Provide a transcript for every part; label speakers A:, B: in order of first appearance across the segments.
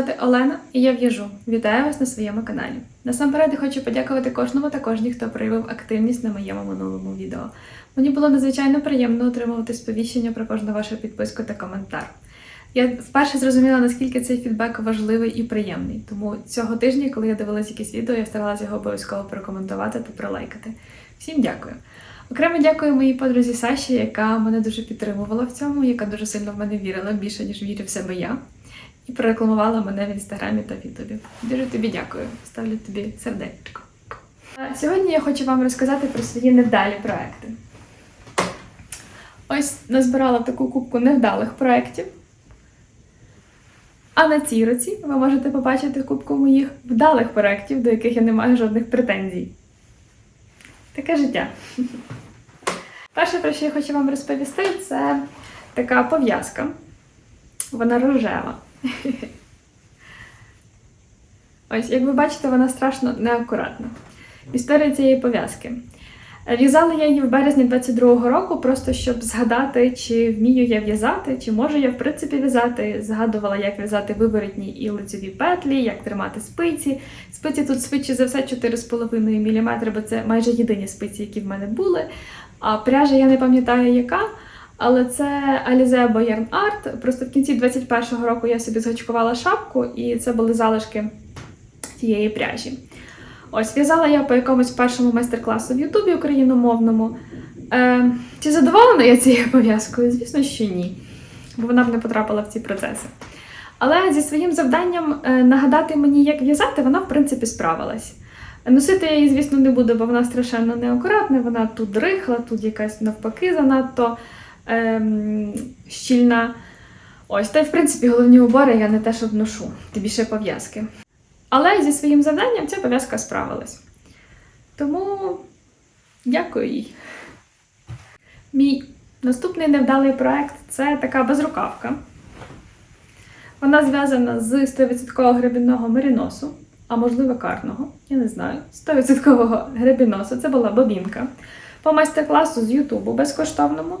A: звати Олена і я в'яжу. Вітаю вас на своєму каналі. Насамперед я хочу подякувати кожному та кожній, хто проявив активність на моєму минулому відео. Мені було надзвичайно приємно отримувати сповіщення про кожну вашу підписку та коментар. Я вперше зрозуміла, наскільки цей фідбек важливий і приємний. Тому цього тижня, коли я дивилась якесь відео, я старалася його обов'язково прокоментувати та пролайкати. Всім дякую. Окремо дякую моїй подрузі Саші, яка мене дуже підтримувала в цьому, яка дуже сильно в мене вірила, більше ніж вірю в себе я, і прорекламувала мене в інстаграмі та в Ютубі. Дуже тобі дякую. Ставлю тобі сердечко. Сьогодні я хочу вам розказати про свої невдалі проекти. Ось назбирала таку кубку невдалих проєктів. А на цій руці ви можете побачити кубку моїх вдалих проєктів, до яких я не маю жодних претензій. Таке життя. Перше, про що я хочу вам розповісти, це така пов'язка. Вона рожева. Ось, як ви бачите, вона страшно неакуратна. Історія цієї пов'язки. В'язала я її в березні 22-го року, просто щоб згадати, чи вмію я в'язати, чи можу я в принципі в'язати. Згадувала, як в'язати виворотні і лицеві петлі, як тримати спиці. Спиці тут швидше за все 4,5 мм, бо це майже єдині спиці, які в мене були. А пряжа я не пам'ятаю яка. Але це Alize Bayern Art. Просто в кінці 21-го року я собі згачкувала шапку, і це були залишки тієї пряжі. Ось, в'язала я по якомусь першому майстер-класу в Ютубі україномовному. Е, чи задоволена я цією пов'язкою? Звісно, що ні, бо вона б не потрапила в ці процеси. Але зі своїм завданням е, нагадати мені, як в'язати, вона, в принципі, справилась. Носити я її, звісно, не буду, бо вона страшенно неакуратна, вона тут рихла, тут якась навпаки занадто ем, щільна. Ось, та й в принципі головні убори я не те, щоб ношу, тим більше пов'язки. Але зі своїм завданням ця пов'язка справилась. Тому дякую їй. Мій наступний невдалий проект це така безрукавка. Вона зв'язана з 100% гребінного меріносу, а можливо карного, я не знаю. 100% гребіносу. Це була бобінка. По майстер-класу з Ютубу безкоштовному.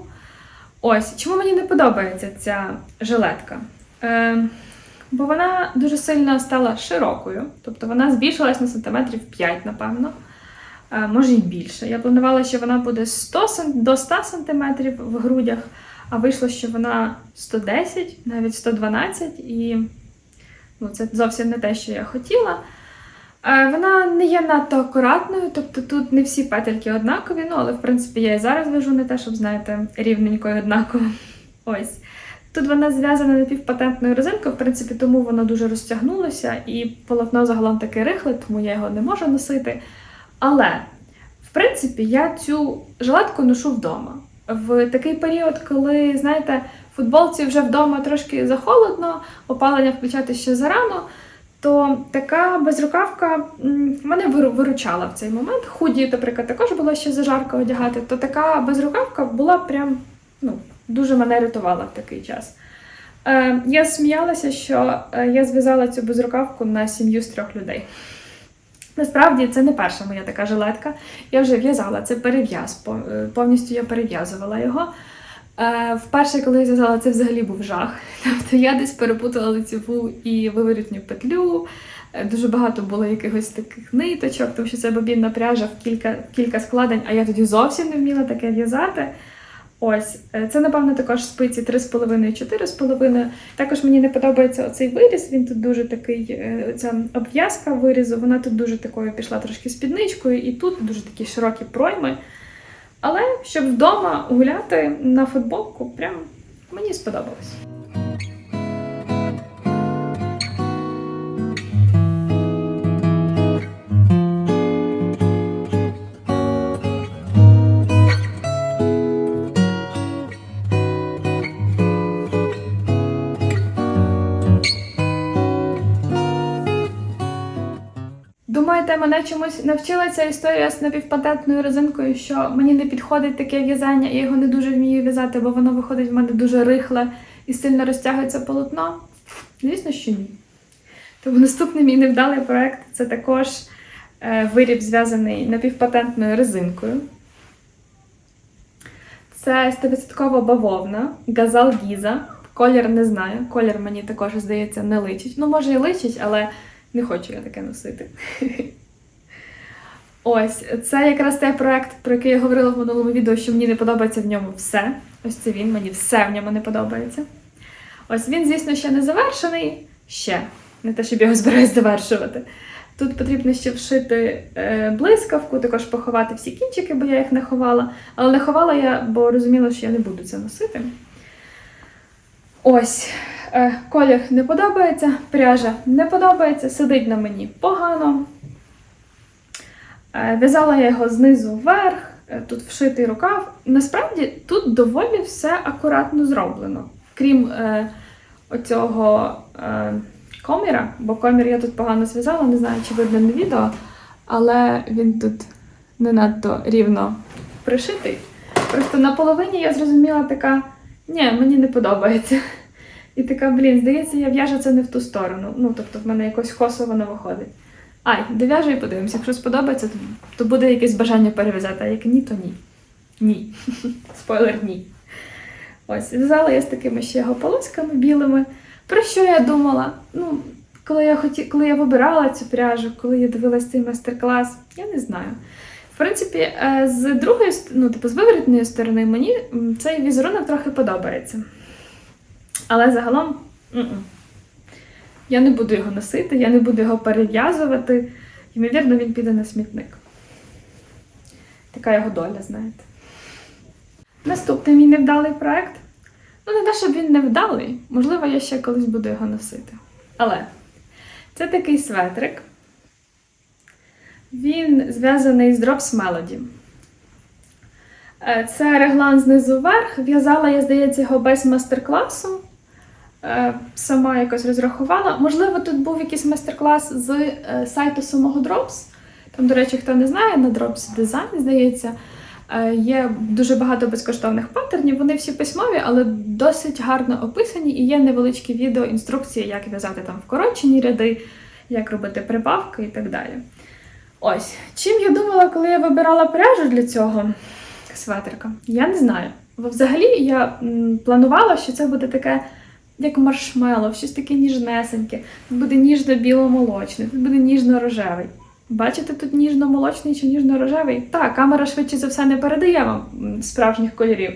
A: Ось, чому мені не подобається ця жилетка? Е, бо вона дуже сильно стала широкою, тобто вона збільшилась на сантиметрів 5, напевно, е, може і більше. Я планувала, що вона буде 100 до 100 сантиметрів в грудях, а вийшло, що вона 110, навіть 112, і ну, це зовсім не те, що я хотіла. Е, Вона не є надто акуратною, тобто тут не всі петельки однакові, ну але в принципі я і зараз вяжу не те, щоб, знаєте, рівненько і однаково. Ось. Тут вона зв'язана напівпатентною резинкою, в принципі, тому воно дуже розтягнулося, і полотно загалом таке рихле, тому я його не можу носити. Але, в принципі, я цю жилетку ношу вдома. В такий період, коли, знаєте, футболці вже вдома трошки захолодно, опалення включати ще зарано, то така безрукавка мене виручала в цей момент. Худі, наприклад, також було ще зажарко одягати, то така безрукавка була прям ну, дуже мене рятувала в такий час. Е, я сміялася, що е, я зв'язала цю безрукавку на сім'ю з трьох людей. Насправді це не перша моя така жилетка. Я вже в'язала це перев'яз, е, повністю я перев'язувала його. Е, Вперше, коли я зв'язала, це взагалі був жах. Тобто я десь перепутала лицеву і виворітню петлю. Е, Дуже багато було якихось таких ниточок, тому що це бобінна пряжа в кілька, кілька складень, а я тоді зовсім не вміла таке в'язати. Ось, е, це, напевно, також спиці 3,5-4,5. Також мені не подобається оцей виріз. Він тут дуже такий, ця обв'язка вирізу, вона тут дуже такою пішла трошки спідничкою, і тут дуже такі широкі пройми. Але щоб вдома гуляти на футболку, прям мені сподобалось. Думаєте, мене чомусь навчила ця історія з напівпатентною резинкою, що мені не підходить таке в'язання, я його не дуже вмію в'язати, бо воно виходить в мене дуже рихле і сильно розтягується полотно? Звісно, що ні. Тому наступний мій невдалий проект це також е, виріб, зв'язаний напівпатентною резинкою. Це 100% бавовна, газал Гіза, Колір не знаю. Колір мені також, здається, не личить. Ну, може, і личить, але не хочу я таке носити. Ось, це якраз той проект, про який я говорила в минулому відео, що мені не подобається в ньому все. Ось це він, мені все в ньому не подобається. Ось він, звісно, ще не завершений. Ще. Не те, щоб я його збираюсь завершувати. Тут потрібно ще вшити е, блискавку, також поховати всі кінчики, бо я їх не ховала. Але не ховала я, бо розуміла, що я не буду це носити. Ось. Е, колір не подобається, пряжа не подобається, сидить на мені погано. Е, В'язала я його знизу вверх, е, тут вшитий рукав. Насправді тут доволі все акуратно зроблено. Крім е, оцього е, коміра, бо комір я тут погано зв'язала, не знаю, чи видно на відео, але він тут не надто рівно пришитий. Просто на половині я зрозуміла така, ні, мені не подобається. І така, блін, здається, я в'яжу це не в ту сторону. Ну, тобто в мене якось косо воно виходить. Ай, дов'яжу і подивимося. Якщо сподобається, то, то буде якесь бажання перев'язати, а як ні, то ні. Ні. Спойлер, ні. Ось, в'язала я з такими ще його полосками білими. Про що я думала? Ну, коли я хоті... коли я вибирала цю пряжу, коли я дивилась цей майстер-клас, я не знаю. В принципі, е, з другої ну, типу, з виворітної сторони, мені цей візерунок трохи подобається. Але загалом м-м. Я не буду його носити, я не буду його перев'язувати. Ймовірно, він піде на смітник. Така його доля, знаєте. Наступний мій невдалий проект. Ну, не те, щоб він невдалий, можливо, я ще колись буду його носити. Але це такий светрик. Він зв'язаний з Drops Melody. Е, Це реглан знизу вверх. В'язала, я, здається, його без майстер-класу. Е, Сама якось розрахувала. Можливо, тут був якийсь майстер-клас з е, сайту самого Drops. Там, до речі, хто не знає, на Drops Design, здається, е, є дуже багато безкоштовних паттернів. Вони всі письмові, але досить гарно описані і є невеличкі відео інструкції, як в'язати там вкорочені ряди, як робити прибавки і так далі. Ось, чим я думала, коли я вибирала пряжу для цього светрика, я не знаю. Взагалі я планувала, що це буде таке, як маршмело, щось таке ніжнесеньке. Тут буде ніжно-біло-молочний, тут буде ніжно-рожевий. Бачите, тут ніжно-молочний чи ніжно-рожевий? Так, камера швидше за все не передає вам справжніх кольорів.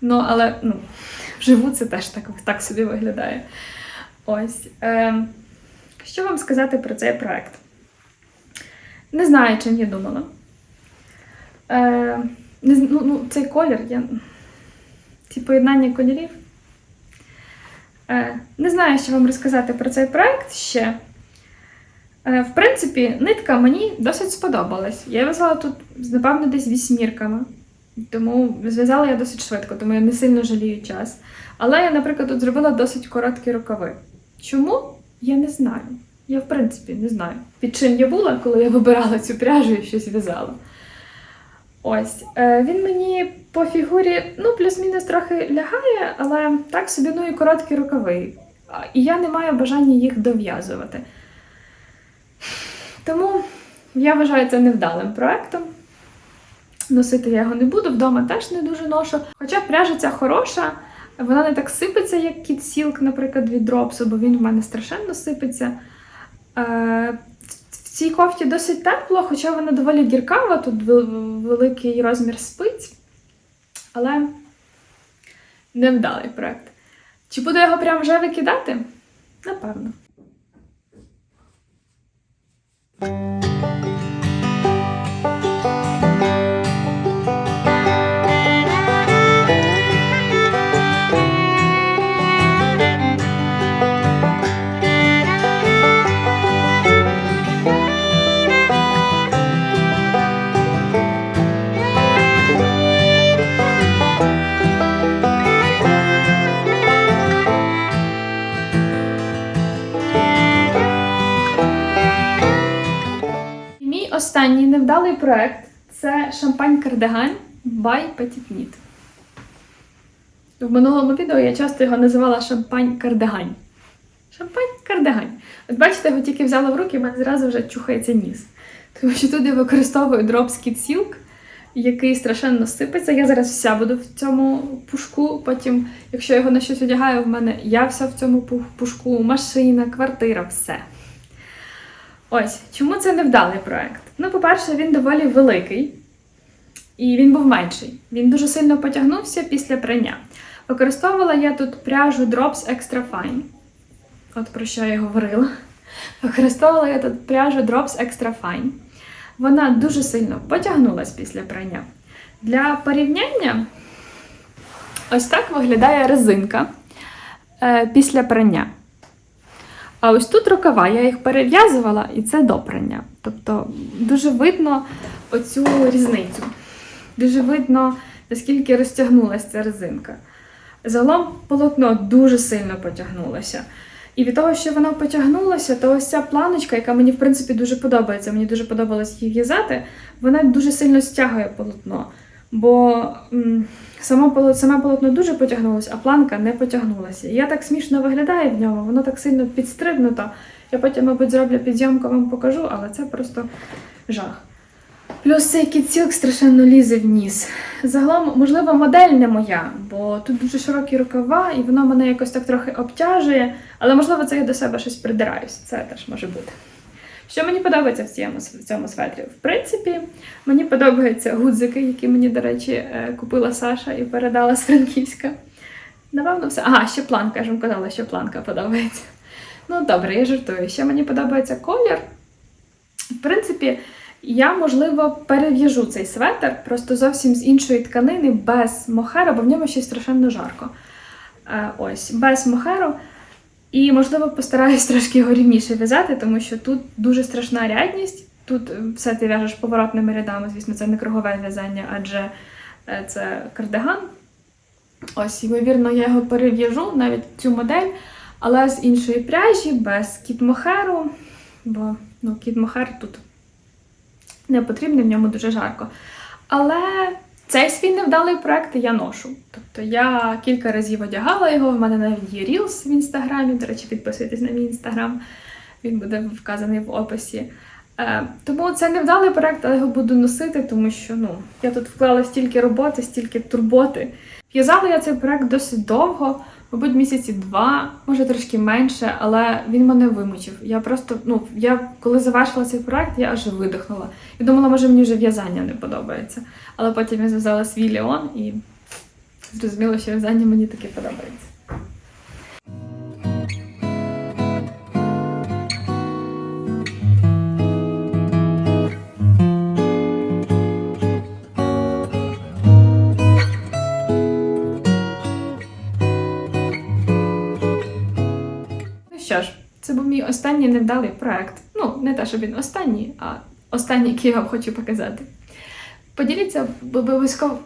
A: Ну, але ну, вживу це теж так, так собі виглядає. Ось. Е, що вам сказати про цей проект? Не знаю, чим я думала. Е, не, ну, ну, цей колір, я... ці поєднання кольорів. Е, не знаю, що вам розказати про цей проект ще. Е, в принципі, нитка мені досить сподобалась. Я в'язала тут, напевно, десь вісьмірками. Тому зв'язала я досить швидко, тому я не сильно жалію час. Але я, наприклад, тут зробила досить короткі рукави. Чому? Я не знаю. Я, в принципі, не знаю, під чим я була, коли я вибирала цю пряжу і щось в'язала. Ось, е, він мені по фігурі, ну, плюс-мінус трохи лягає, але так собі, ну і короткі рукави. І я не маю бажання їх дов'язувати. Тому я вважаю це невдалим проектом. Носити я його не буду, вдома теж не дуже ношу. Хоча пряжа ця хороша, вона не так сипеться, як Silk, наприклад, від Дропсу, бо він в мене страшенно сипеться. Цій кофті досить тепло, хоча вона доволі діркава, тут великий розмір спиць. Але невдалий проект. Чи буду його прямо вже викидати? Напевно. Останній невдалий проект це шампань кардиган by Petit Knit. В минулому відео я часто його називала шампань кардигань. Шампань кардигань. От бачите, його тільки взяла в руки, і мене зразу вже чухається ніс. Тому що тут я використовую Kid Silk. який страшенно сипеться. Я зараз вся буду в цьому пушку. Потім, якщо я його на щось одягаю, в мене я вся в цьому пушку, машина, квартира, все. Ось, чому це невдалий проект? Ну, по-перше, він доволі великий. І він був менший. Він дуже сильно потягнувся після прання. Використовувала я тут пряжу Drops Extra Fine. От про що я говорила. Використовувала я тут пряжу Drops Extra Fine. Вона дуже сильно потягнулась після прання. Для порівняння, ось так виглядає резинка е, після прання. А ось тут рукава, я їх перев'язувала, і це до прання. Тобто дуже видно оцю різницю. Дуже видно, наскільки розтягнулася ця резинка. Загалом полотно дуже сильно потягнулося. І від того, що воно потягнулося, то ось ця планочка, яка мені, в принципі, дуже подобається, мені дуже подобалось її в'язати, вона дуже сильно стягує полотно. Бо само саме полотно дуже потягнулося, а планка не потягнулася. Я так смішно виглядаю в ньому, воно так сильно підстрибнуто. Я потім, мабуть, зроблю підйомку, вам покажу, але це просто жах. Плюс цей кіцюк страшенно лізе в ніс. Загалом, можливо, модель не моя, бо тут дуже широкі рукава, і воно мене якось так трохи обтяжує, але можливо це я до себе щось придираюсь. Це теж може бути. Що мені подобається в цьому, в цьому светрі? В принципі, мені подобаються гудзики, які мені, до речі, е, купила Саша і передала з Франківська. Напевно, все. Ага, ще планка, я ж вам казала, що планка подобається. Ну, добре, я жартую. Ще мені подобається колір. В принципі, я, можливо, перев'яжу цей светр просто зовсім з іншої тканини, без мохеру, бо в ньому ще страшенно жарко. Е, Ось, без мохеру. І, можливо, постараюсь трошки його рівніше в'язати, тому що тут дуже страшна рядність. Тут е, все ти в'яжеш поворотними рядами, звісно, це не кругове в'язання, адже е, це кардиган. Ось, ймовірно, я його перев'яжу, навіть цю модель, але з іншої пряжі, без кіт-мохеру, бо ну, кіт-мохер тут не потрібний, в ньому дуже жарко. Але цей свій невдалий проект я ношу. Тобто я кілька разів одягала його, в мене навіть є Reels в інстаграмі. До речі, підписуйтесь на мій інстаграм, він буде вказаний в описі. Е, тому це невдалий проект, але його буду носити, тому що ну, я тут вклала стільки роботи, стільки турботи. В'язала я цей проект досить довго, мабуть, місяці два, може трошки менше, але він мене вимучив. Я просто, ну, я коли завершила цей проект, я аж видихнула. І думала, може мені вже в'язання не подобається. Але потім я зв'язала свій Леон і зрозуміла, що в'язання мені таки подобається. Це був мій останній невдалий проект. Ну, не те, щоб він останній, а останній, який я вам хочу показати. Поділіться обов'язково.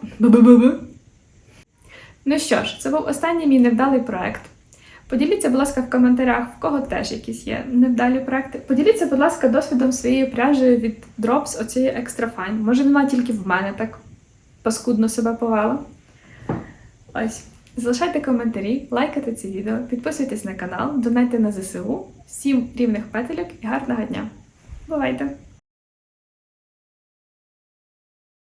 A: Ну що ж, це був останній мій невдалий проект. Поділіться, будь ласка, в коментарях, в кого теж якісь є невдалі проекти. Поділіться, будь ласка, досвідом своєї пряжі від Drops оцієї Fine. Може, вона тільки в мене так паскудно себе повела. Ось. Залишайте коментарі, лайкайте це відео, підписуйтесь на канал, донайте на ЗСУ. Всім рівних петельок і гарного дня. Бувайте!